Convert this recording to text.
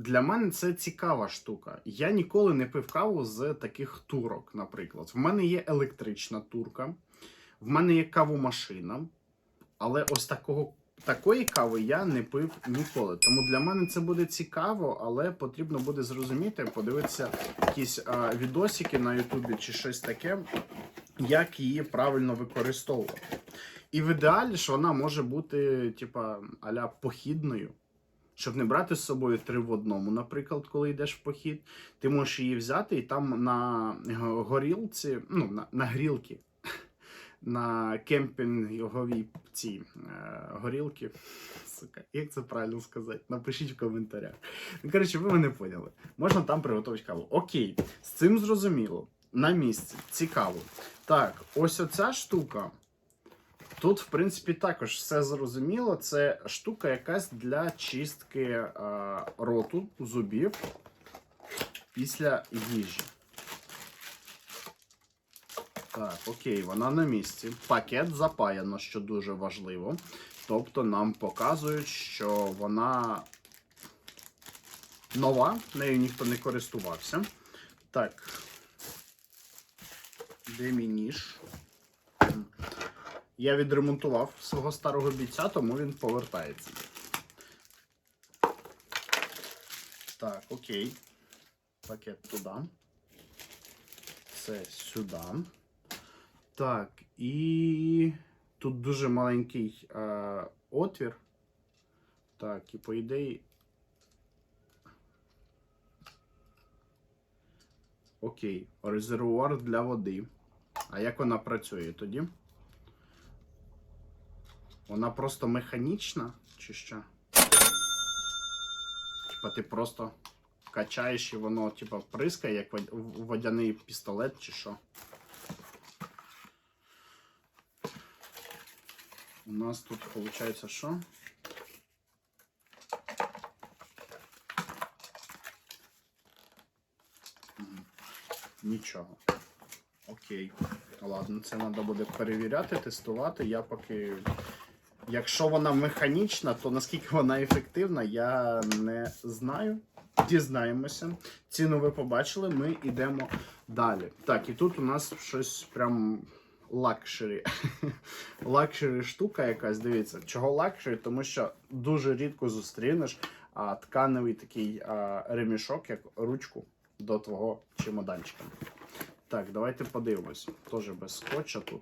для мене це цікава штука. Я ніколи не пив каву з таких турок, наприклад. В мене є електрична турка, в мене є кавомашина, але ось такого. Такої кави я не пив ніколи. Тому для мене це буде цікаво, але потрібно буде зрозуміти, подивитися якісь а, відосики на Ютубі чи щось таке, як її правильно використовувати. І в ідеалі ж вона може бути, типа, аля похідною. Щоб не брати з собою три в одному, наприклад, коли йдеш в похід, ти можеш її взяти і там на горілці, ну, на, на грілки, на кемпінговій цій е, горілки. Сука, як це правильно сказати? Напишіть в коментарях. Ну, коротше, ви мене поняли. Можна там приготувати каву. Окей, з цим зрозуміло. На місці. Цікаво. Так, ось оця штука. Тут, в принципі, також все зрозуміло. Це штука якась для чистки е, роту, зубів після їжі. Так, окей, вона на місці. Пакет запаяно, що дуже важливо. Тобто нам показують, що вона нова, нею ніхто не користувався. Так. Де мій ніж? Я відремонтував свого старого бійця, тому він повертається. Так, окей. Пакет туди. Це сюди. Так, і тут дуже маленький е, отвір. Так, і по ідеї. Окей, резервуар для води. А як вона працює тоді? Вона просто механічна, чи що? Типа ти просто качаєш і воно, типа, прискає, як водяний пістолет, чи що? У нас тут виходить що? Нічого. Окей. Ладно, це треба буде перевіряти, тестувати. Я поки. Якщо вона механічна, то наскільки вона ефективна, я не знаю. Дізнаємося. Ціну ви побачили, ми йдемо далі. Так, і тут у нас щось прям лакшері. лакшері штука якась. Дивіться, чого лакшері? Тому що дуже рідко зустрінеш а, тканевий такий а, ремішок, як ручку до твого чемоданчика. Так, давайте подивимось. Тоже без скотча тут.